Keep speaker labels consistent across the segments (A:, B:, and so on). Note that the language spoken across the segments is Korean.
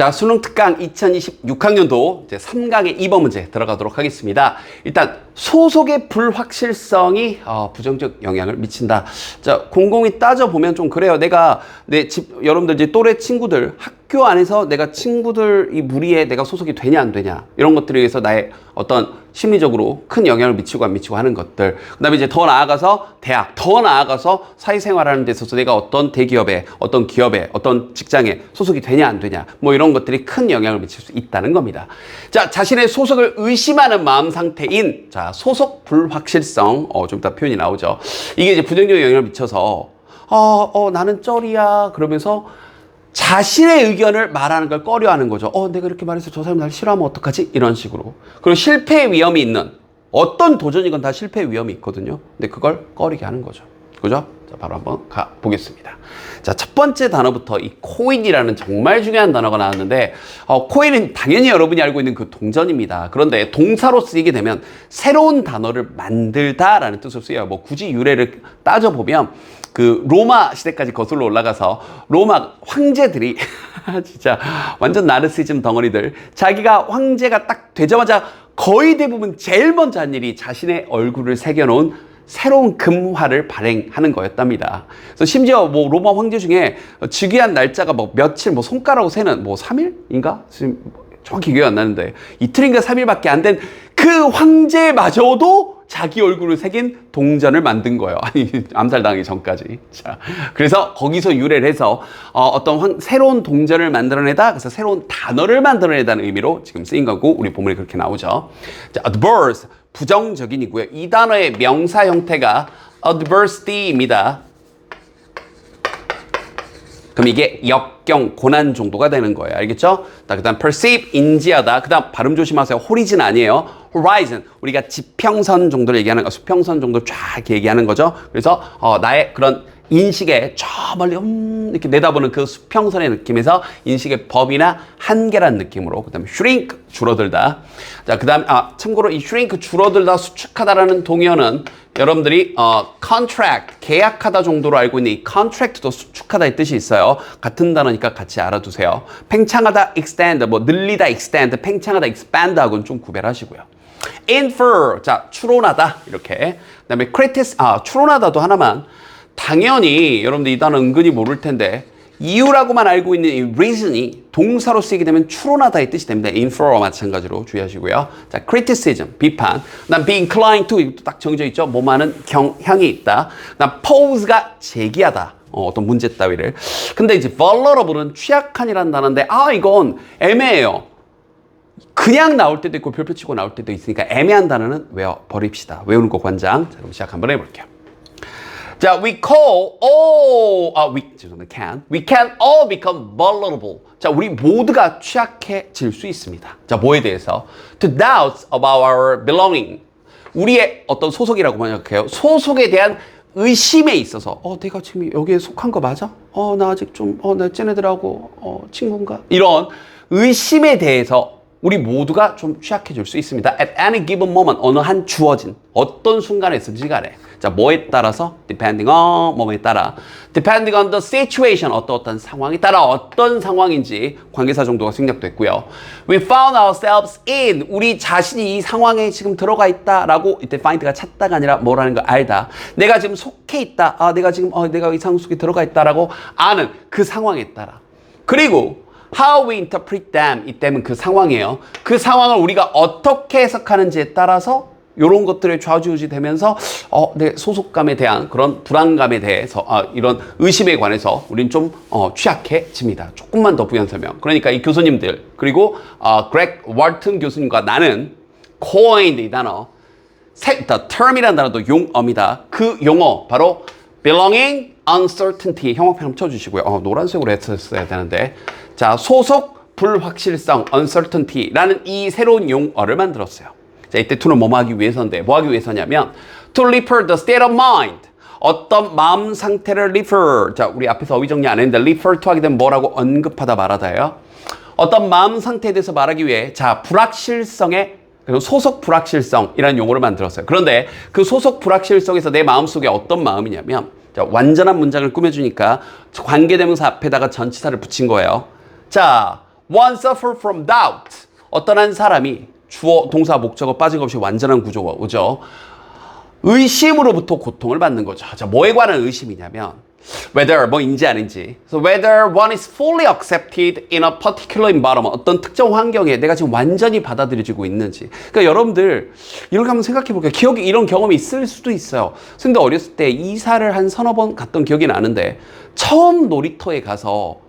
A: 자, 수능 특강 2026학년도 이제 3강의 2번 문제 들어가도록 하겠습니다. 일단 소속의 불확실성이 어, 부정적 영향을 미친다. 자, 곰곰이 따져 보면 좀 그래요. 내가 내 집 여러분들 이제 또래 친구들 학 교 안에서 내가 친구들 이 무리에 내가 소속이 되냐 안 되냐 이런 것들에 의해서 나의 어떤 심리적으로 큰 영향을 미치고 안 미치고 하는 것들. 그다음에 이제 더 나아가서 대학, 더 나아가서 사회생활하는 데 있어서 내가 어떤 대기업에, 어떤 기업에, 어떤 직장에 소속이 되냐 안 되냐, 뭐 이런 것들이 큰 영향을 미칠 수 있다는 겁니다. 자, 자신의 소속을 의심하는 마음 상태인 자 소속 불확실성, 어, 좀 이따 표현이 나오죠. 이게 이제 부정적 영향을 미쳐서 어, 어, 나는 쩔이야 그러면서 자신의 의견을 말하는 걸 꺼려하는 거죠. 어, 내가 이렇게 말해서 저 사람 날 싫어하면 어떡하지? 이런 식으로. 그리고 실패 위험이 있는 어떤 도전이건 다 실패 위험이 있거든요. 근데 그걸 꺼리게 하는 거죠. 그죠? 자, 바로 한번 가 보겠습니다. 자, 첫 번째 단어부터 이 코인이라는 정말 중요한 단어가 나왔는데, 어, 코인은 당연히 여러분이 알고 있는 그 동전입니다. 그런데 동사로 쓰이게 되면 새로운 단어를 만들다라는 뜻으로 쓰여요. 뭐 굳이 유래를 따져 보면 그 로마 시대까지 거슬러 올라가서 로마 황제들이 진짜 완전 나르시즘 덩어리들 자기가 황제가 딱 되자마자 거의 대부분 제일 먼저 한 일이 자신의 얼굴을 새겨놓은 새로운 금화를 발행하는 거였답니다. 그래서 심지어 뭐 로마 황제 중에 즉위한 날짜가 뭐 며칠 뭐 손가락으로 세는 뭐 3일인가? 지금 정확히 기억이 안 나는데 이틀인가 3일밖에 안 된 그 황제마저도 자기 얼굴을 새긴 동전을 만든 거예요. 아니, 암살당하기 전까지. 자, 그래서 거기서 유래를 해서 어, 떤 황, 새로운 동전을 만들어내다, 그래서 새로운 단어를 만들어내다는 의미로 지금 쓰인 거고, 우리 본문에 그렇게 나오죠. 자, adverse, 부정적인이고요. 이 단어의 명사 형태가 adversity입니다. 그럼 이게 역경, 고난 정도가 되는 거예요. 알겠죠? 그 다음 perceive, 인지하다. 그 다음 발음 조심하세요. 호리진 아니에요. horizon, 우리가 지평선 정도를 얘기하는 거, 수평선 정도 쫙 얘기하는 거죠. 그래서 어, 나의 그런 인식에 저 멀리 음 이렇게 내다보는 그 수평선의 느낌에서 인식의 범위나 한계란 느낌으로 그다음에 shrink 줄어들다. 자 그다음 아 참고로 이 shrink 줄어들다 수축하다라는 동의어는 여러분들이 어 contract 계약하다 정도로 알고 있는 이 contract도 수축하다의 뜻이 있어요. 같은 단어니까 같이 알아두세요. 팽창하다 extend 뭐 늘리다 extend 팽창하다 expand하고는 좀 구별하시고요. infer 자 추론하다 이렇게 그다음에 criticize 아 추론하다도 하나만 당연히 여러분들 이 단어 은근히 모를 텐데 이유라고만 알고 있는 이 reason이 동사로 쓰이게 되면 추론하다의 뜻이 됩니다. infer와 마찬가지로 주의하시고요. 자, criticism, 비판. 난 be inclined to, 이것도 딱 정해져 있죠. 뭐많은 경향이 있다. 난 pose가 제기하다. 어, 떤 문제 따위를. 근데 이제 vulnerable은 취약한이라는 단어인데, 아, 이건 애매해요. 그냥 나올 때도 있고 별표 치고 나올 때도 있으니까 애매한 단어는 외워 버립시다. 외우는 거 관장. 자, 그럼 시작 한번 해볼게요. 자, we call all, 아, we, 죄송합니다, can. We can all become vulnerable. 자, 우리 모두가 취약해질 수 있습니다. 자, 뭐에 대해서? To doubts about our belonging. 우리의 어떤 소속이라고 생각해요. 소속에 대한 의심에 있어서, 어, 내가 지금 여기에 속한 거 맞아? 어, 나 아직 좀, 어, 나 쟤네들하고, 어, 친구인가? 이런 의심에 대해서 우리 모두가 좀 취약해질 수 있습니다. At any given moment, 어느 한 주어진 어떤 순간에 있든지 간에. 자, 뭐에 따라서? depending on, 뭐에 따라. depending on the situation, 어떤 어떤 상황에 따라 어떤 상황인지 관계사 정도가 생략됐고요. We found ourselves in, 우리 자신이 이 상황에 지금 들어가 있다라고 이때 find가 찾다가 아니라 뭐라는 걸 알다. 내가 지금 속해 있다. 아, 내가 지금, 어, 내가 이 상황 속에 들어가 있다라고 아는 그 상황에 따라. 그리고 how we interpret them 이때는 그 상황이에요. 그 상황을 우리가 어떻게 해석하는지에 따라서 이런 것들에 좌지우지 되면서 어, 내 소속감에 대한 그런 불안감에 대해서 아, 이런 의심에 관해서 우린 좀 어, 취약해집니다. 조금만 더 부연 설명. 그러니까 이 교수님들 그리고 어, 그렉 월튼 교수님과 나는 coined 이 단어 새, the term이라는 단어도 용어입니다. 그 용어 바로 belonging, uncertainty 형광펜 한번 쳐주시고요. 어, 노란색으로 했었어야 되는데 자 소속 불확실성 uncertainty라는 이 새로운 용어를 만들었어요. 자 이때 to는 뭐 하기 위해서인데 뭐 하기 위해서냐면 to refer the state of mind 어떤 마음 상태를 refer 자 우리 앞에서 어휘 정리 안 했는데 refer to 하게 되면 뭐라고 언급하다 말하다요. 어떤 마음 상태에 대해서 말하기 위해 자 불확실성의 그리고 소속 불확실성이라는 용어를 만들었어요. 그런데 그 소속 불확실성에서 내 마음속에 어떤 마음이냐면 자, 완전한 문장을 꾸며주니까 관계대명사 앞에다가 전치사를 붙인 거예요. 자, one suffer from doubt. 어떤 한 사람이 주어, 동사, 목적어 빠짐없이 완전한 구조가 오죠. 의심으로부터 고통을 받는 거죠. 자, 뭐에 관한 의심이냐면 whether 뭐인지 아닌지. So whether one is fully accepted in a particular environment. 어떤 특정 환경에 내가 지금 완전히 받아들여지고 있는지. 그러니까 여러분들 이렇게 한번 생각해 볼게요. 기억에 이런 경험이 있을 수도 있어요. 근데 어렸을 때 이사를 한 서너 번 갔던 기억이 나는데 처음 놀이터에 가서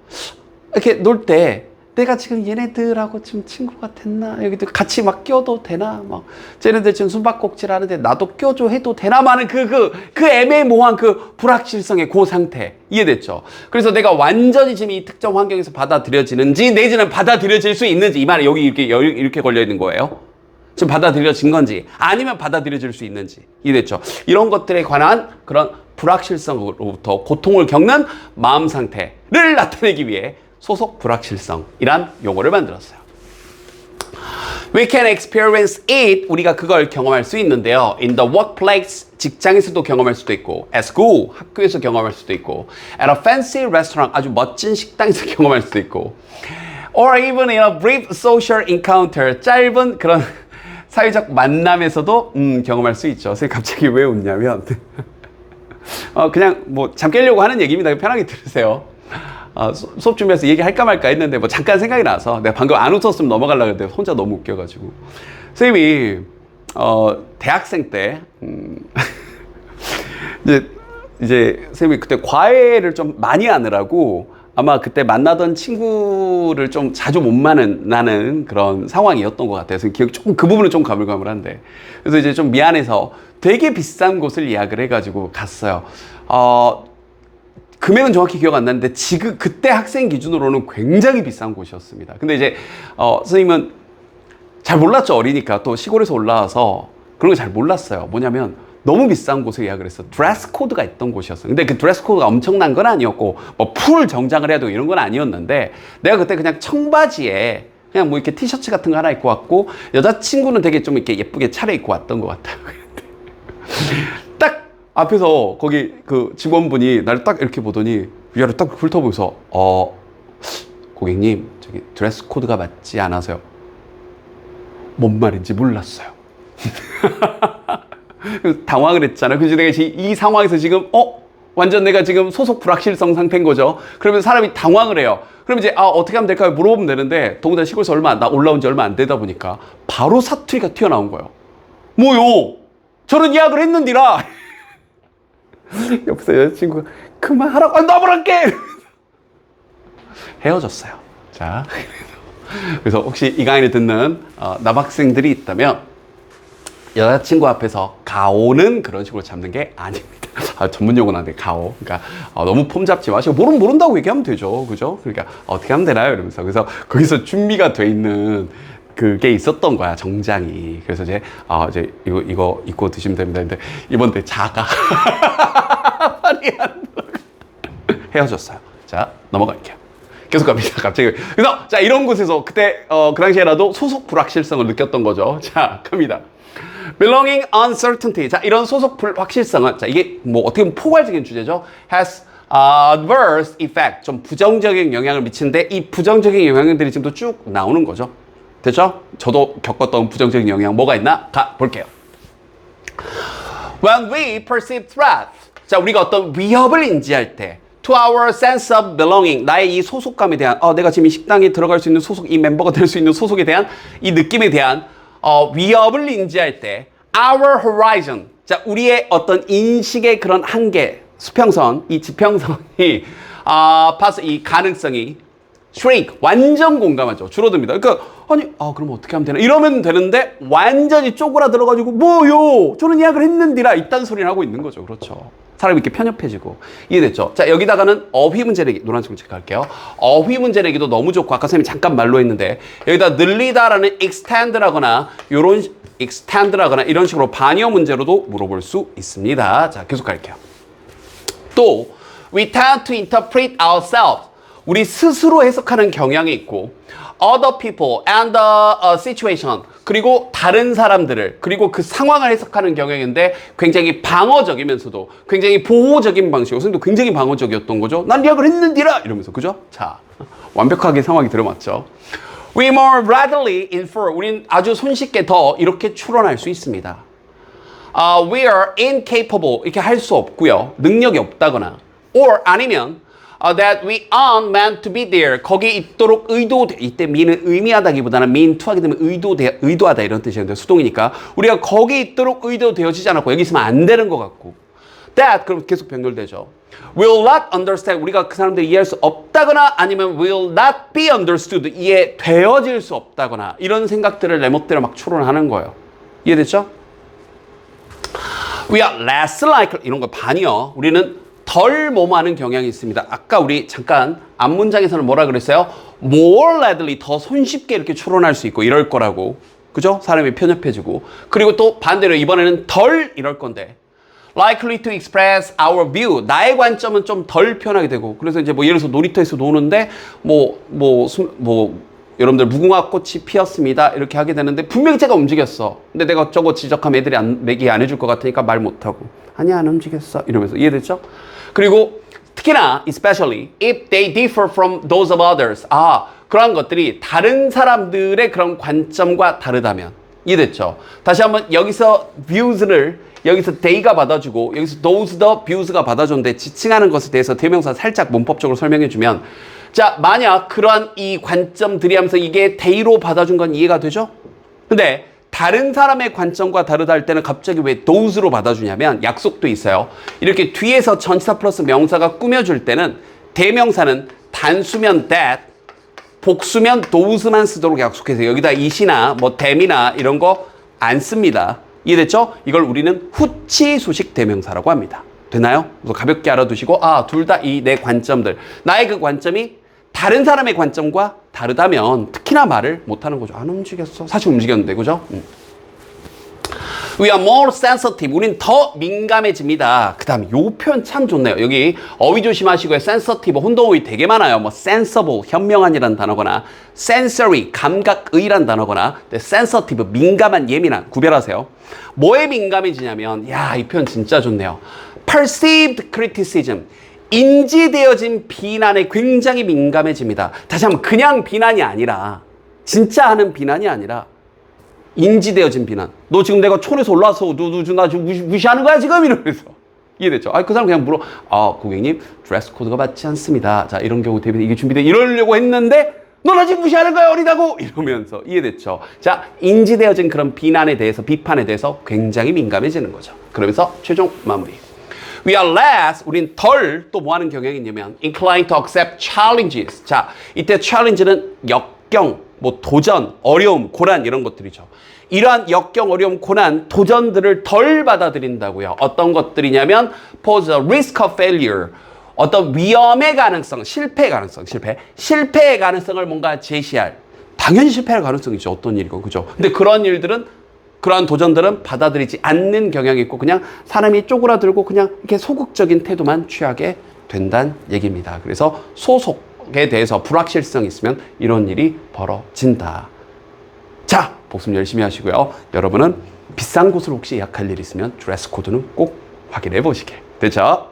A: 이렇게 놀 때 내가 지금 얘네들하고 지금 친구가 됐나 여기도 같이 막 껴도 되나 막 쟤네들 지금 숨바꼭질 하는데 나도 껴줘 해도 되나 마는 그그 그 애매모호한 그 불확실성의 그 상태 이해됐죠? 그래서 내가 완전히 지금 이 특정 환경에서 받아들여지는지 내지는 받아들여질 수 있는지 이 말에 여기 이렇게 여- 이렇게 걸려 있는 거예요. 지금 받아들여진 건지 아니면 받아들여질 수 있는지 이해됐죠? 이런 것들에 관한 그런 불확실성으로부터 고통을 겪는 마음 상태를 나타내기 위해 소속 불확실성이란 용어를 만들었어요. We can experience it. 우리가 그걸 경험할 수 있는데요. In the workplace, 직장에서도 경험할 수도 있고, at school, 학교에서 경험할 수도 있고, at a fancy restaurant, 아주 멋진 식당에서 경험할 수도 있고, or even in a brief social encounter, 짧은 그런 사회적 만남에서도 음, 경험할 수 있죠. 선생님 갑자기 왜 웃냐면, 어, 그냥 뭐 잠 깨려고 하는 얘기입니다. 편하게 들으세요. 어, 수- 수업 준비해서 얘기할까 말까 했는데 뭐 잠깐 생각이 나서 내가 방금 안 웃었으면 넘어가려고 했는데 혼자 너무 웃겨가지고 선생님이 어, 대학생 때 음, 이제 이제 선생님이 그때 과외를 좀 많이 하느라고 아마 그때 만나던 친구를 좀 자주 못 만나는 그런 상황이었던 것 같아요. 그래서 기억이 조금 그 부분은 좀 가물가물한데 그래서 이제 좀 미안해서 되게 비싼 곳을 예약을 해가지고 갔어요. 어, 금액은 정확히 기억 안 나는데 지금 그때 학생 기준으로는 굉장히 비싼 곳이었습니다. 근데 이제 어, 선생님은 잘 몰랐죠 어리니까 또 시골에서 올라와서 그런 거잘 몰랐어요. 뭐냐면 너무 비싼 곳에 예약을 했어. 드레스 코드가 있던 곳이었어. 근데 그 드레스 코드가 엄청난 건 아니었고 뭐 풀 정장을 되고 이런 건 아니었는데 내가 그때 그냥 청바지에 그냥 뭐 이렇게 티셔츠 같은 거 하나 입고 왔고 여자친구는 되게 좀 이렇게 예쁘게 차려입고 왔던 것 같아요. 딱 앞에서 거기 그 직원분이 나를 딱 이렇게 보더니 위아래 딱 훑어보면서 어 고객님 저기 드레스 코드가 맞지 않아서요. 뭔 말인지 몰랐어요. 당황을 했잖아. 그래서 내가 지- 이 상황에서 지금 어 완전 내가 지금 소속 불확실성 상태인 거죠. 그러면 사람이 당황을 해요. 그럼 이제 아 어떻게 하면 될까요? 물어보면 되는데 더군다나 시골에서 얼마 안- 나 올라온 지 얼마 안 되다 보니까 바로 사투리가 튀어나온 거예요. 뭐요? 저는 예약을 했는디라. 옆에서 여자친구가 그만하라고 아, 나버릴게 헤어졌어요. 자, 그래서 혹시 이 강의를 듣는 어, 남학생들이 있다면 여자친구 앞에서 가오는 그런 식으로 잡는 게 아닙니다. 아, 전문 용어는 안 돼, 가오. 그러니까 어, 너무 폼 잡지 마시고 모르면 모른다고 얘기하면 되죠, 그죠? 그러니까 어떻게 하면 되나요? 이러면서 그래서 거기서 준비가 돼 있는 그게 있었던 거야 정장이. 그래서 이제 아 이제 이거 이거 입고 드시면 됩니다. 근데 이번 때 자가 말이 안. 헤어졌어요. 자 넘어갈게요. 계속 갑니다. 갑자기. 그래서 자 이런 곳에서 그때 어, 그 당시에라도 소속 불확실성을 느꼈던 거죠. 자 갑니다. Belonging uncertainty. 자 이런 소속 불확실성은 자 이게 뭐 어떻게 보면 포괄적인 주제죠. Has adverse effect. 좀 부정적인 영향을 미치는데 이 부정적인 영향들이 지금도 쭉 나오는 거죠. 됐죠? 저도 겪었던 부정적인 영향 뭐가 있나? 가 볼게요. When we perceive threat. 자, 우리가 어떤 위협을 인지할 때 to our sense of belonging. 나의 이 소속감에 대한 어, 내가 지금 이 식당에 들어갈 수 있는 소속, 이 멤버가 될 수 있는 소속에 대한 이 느낌에 대한 어, 위협을 인지할 때 our horizon. 자, 우리의 어떤 인식의 그런 한계, 수평선, 이 지평선이 아, 파스 이 가능성이 shrink 완전 공감하죠 줄어듭니다 그러니까 아니 아 그럼 어떻게 하면 되나 이러면 되는데 완전히 쪼그라들어 가지고 뭐요 저는 예약을 했는디라 이딴 소리를 하고 있는 거죠 그렇죠 사람이 이렇게 편협해지고. 이해됐죠? 자 여기다가는 어휘 문제 내기 노란색 체크할게요. 어휘 문제 내기도 너무 좋고 아까 선생님이 잠깐 말로 했는데 여기다 늘리다라는 extend라거나 요런 extend라거나 이런 식으로 반여 문제로도 물어볼 수 있습니다. 자 계속 갈게요. 또 we tend to interpret ourselves. 우리 스스로 해석하는 경향이 있고 other people and the uh, situation. 그리고 다른 사람들을 그리고 그 상황을 해석하는 경향인데 굉장히 방어적이면서도 굉장히 보호적인 방식. 선생님도 굉장히 방어적이었던 거죠. 난 리학을 했는디라 이러면서 그죠? 자 완벽하게 상황이 들어맞죠. We more readily infer. 우린 아주 손쉽게 더 이렇게 추론할 수 있습니다. uh, we are incapable 이렇게 할 수 없고요. 능력이 없다거나 or 아니면 that we aren't meant to be there 거기 있도록 의도 이때 mean은 의미하다기보다는 mean to 하게 되면 의도 의도하다 이런 뜻이었는데 수동이니까 우리가 거기 있도록 의도되어지지 않았고 여기 있으면 안 되는 것 같고 that 그럼 계속 변결되죠. will not understand 우리가 그 사람들 이해할 수 없다거나 아니면 will not be understood 이해되어질 수 없다거나 이런 생각들을 내 멋대로 막 추론하는 거예요. 이해됐죠? We are less likely 이런 거 반이요. 우리는 덜 뭐뭐하는 경향이 있습니다. 아까 우리 잠깐 앞 문장에서는 뭐라 그랬어요? More readily 더 손쉽게 이렇게 추론할 수 있고 이럴 거라고. 그죠? 사람이 편협해지고. 그리고 또 반대로 이번에는 덜 이럴 건데. likely to express our view. 나의 관점은 좀 덜 표현하게 되고. 그래서 이제 뭐 예를 들어서 놀이터에서 노는데 뭐, 뭐, 수- 뭐, 여러분들 무궁화 꽃이 피었습니다. 이렇게 하게 되는데 분명히 제가 움직였어. 근데 내가 저거 지적하면 애들이 안, 얘기 안 해줄 것 같으니까 말 못하고. 아니, 안 움직였어. 이러면서. 이해됐죠? 그리고 특히나, especially if they differ from those of others. 아, 그러한 것들이 다른 사람들의 그런 관점과 다르다면. 이해됐죠? 다시 한번 여기서 views를 여기서 they가 받아주고 여기서 those the views가 받아줬는데 지칭하는 것에 대해서 대명사 살짝 문법적으로 설명해주면 자 만약 그러한 이 관점들이 하면서 이게 they로 받아준 건 이해가 되죠? 근데 다른 사람의 관점과 다르다 할 때는 갑자기 왜 those로 받아주냐면 약속도 있어요. 이렇게 뒤에서 전치사 플러스 명사가 꾸며줄 때는 대명사는 단수면 that 복수면 those만 쓰도록 약속해서 여기다 it이나 뭐 them이나 이런 거 안 씁니다. 이해됐죠? 이걸 우리는 후치 수식 대명사라고 합니다. 되나요? 그래서 가볍게 알아두시고 아 둘 다 이 내 관점들 나의 그 관점이 다른 사람의 관점과 다르다면 특히나 말을 못하는 거죠. 안 움직였어. 사실 움직였는데 그죠? 음. We are more sensitive. 우린 더 민감해집니다. 그 다음 요 표현 참 좋네요. 여기 어휘 조심하시고요. sensitive, 혼동어휘 되게 많아요. 뭐 sensible, 현명한이라는 단어거나 sensory, 감각의란 단어거나 네, sensitive, 민감한, 예민한 구별하세요. 뭐에 민감해지냐면 야, 이 표현 진짜 좋네요. perceived criticism. 인지되어진 비난에 굉장히 민감해집니다. 다시 한번 그냥 비난이 아니라 진짜 하는 비난이 아니라 인지되어진 비난. 너 지금 내가 촌에서 올라와서 너나 지금 무시, 무시 하는 거야 지금 이러면서 이해됐죠? 아그 사람 그냥 물어. 아 고객님 드레스 코드가 맞지 않습니다. 자 이런 경우 대비 이게 준비돼 이러려고 했는데 너나 지금 무시하는 거야 어리다고 이러면서 이해됐죠? 자 인지되어진 그런 비난에 대해서 비판에 대해서 굉장히 민감해지는 거죠. 그러면서 최종 마무리. We are less, 우린 덜 또 뭐 하는 경향이 있냐면 inclined to accept challenges. 자, 이때 challenge는 역경, 뭐 도전, 어려움, 고난 이런 것들이죠. 이러한 역경, 어려움, 고난, 도전들을 덜 받아들인다고요. 어떤 것들이냐면 pose a risk of failure. 어떤 위험의 가능성, 실패의 가능성, 실패, 실패의 가능성을 뭔가 제시할. 당연히 실패할 가능성이죠. 어떤 일이고, 그죠? 근데 그런 일들은 그러한 도전들은 받아들이지 않는 경향이 있고 그냥 사람이 쪼그라들고 그냥 이렇게 소극적인 태도만 취하게 된다는 얘기입니다. 그래서 소속에 대해서 불확실성이 있으면 이런 일이 벌어진다. 자, 복습 열심히 하시고요. 여러분은 비싼 곳을 혹시 예약할 일 있으면 드레스 코드는 꼭 확인해 보시게. 됐죠?